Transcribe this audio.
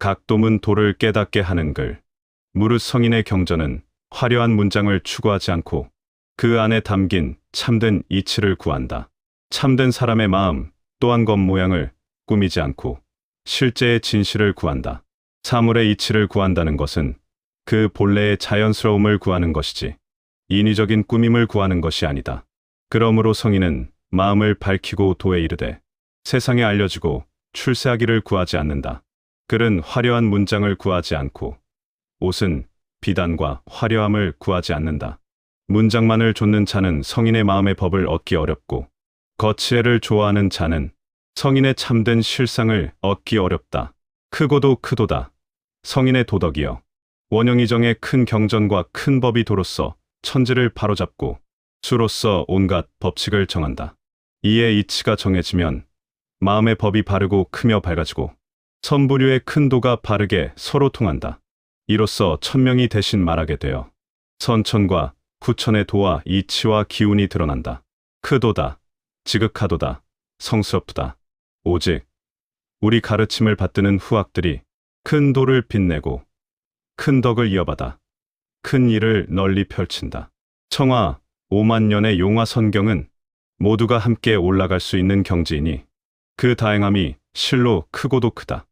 각도문 도를 깨닫게 하는 글. 무릇 성인의 경전은 화려한 문장을 추구하지 않고 그 안에 담긴 참된 이치를 구한다. 참된 사람의 마음 또한 겉모양을 꾸미지 않고 실제의 진실을 구한다. 사물의 이치를 구한다는 것은 그 본래의 자연스러움을 구하는 것이지 인위적인 꾸밈을 구하는 것이 아니다. 그러므로 성인은 마음을 밝히고 도에 이르되 세상에 알려지고 출세하기를 구하지 않는다. 글은 화려한 문장을 구하지 않고 옷은 비단과 화려함을 구하지 않는다. 문장만을 좇는 자는 성인의 마음의 법을 얻기 어렵고 거치애를 좋아하는 자는 성인의 참된 실상을 얻기 어렵다. 크고도 크도다. 성인의 도덕이여. 원형이정의 큰 경전과 큰 법이 도로서 천지를 바로잡고 수로서 온갖 법칙을 정한다. 이에 이치가 정해지면 마음의 법이 바르고 크며 밝아지고 선부류의 큰 도가 바르게 서로 통한다. 이로써 천명이 대신 말하게 되어 선천과 구천의 도와 이치와 기운이 드러난다. 크도다, 지극하도다, 성스럽도다. 오직 우리 가르침을 받드는 후학들이 큰 도를 빛내고 큰 덕을 이어받아 큰 일을 널리 펼친다. 청하 5만 년의 용화 선경은 모두가 함께 올라갈 수 있는 경지이니 그 다행함이 실로 크고도 크다.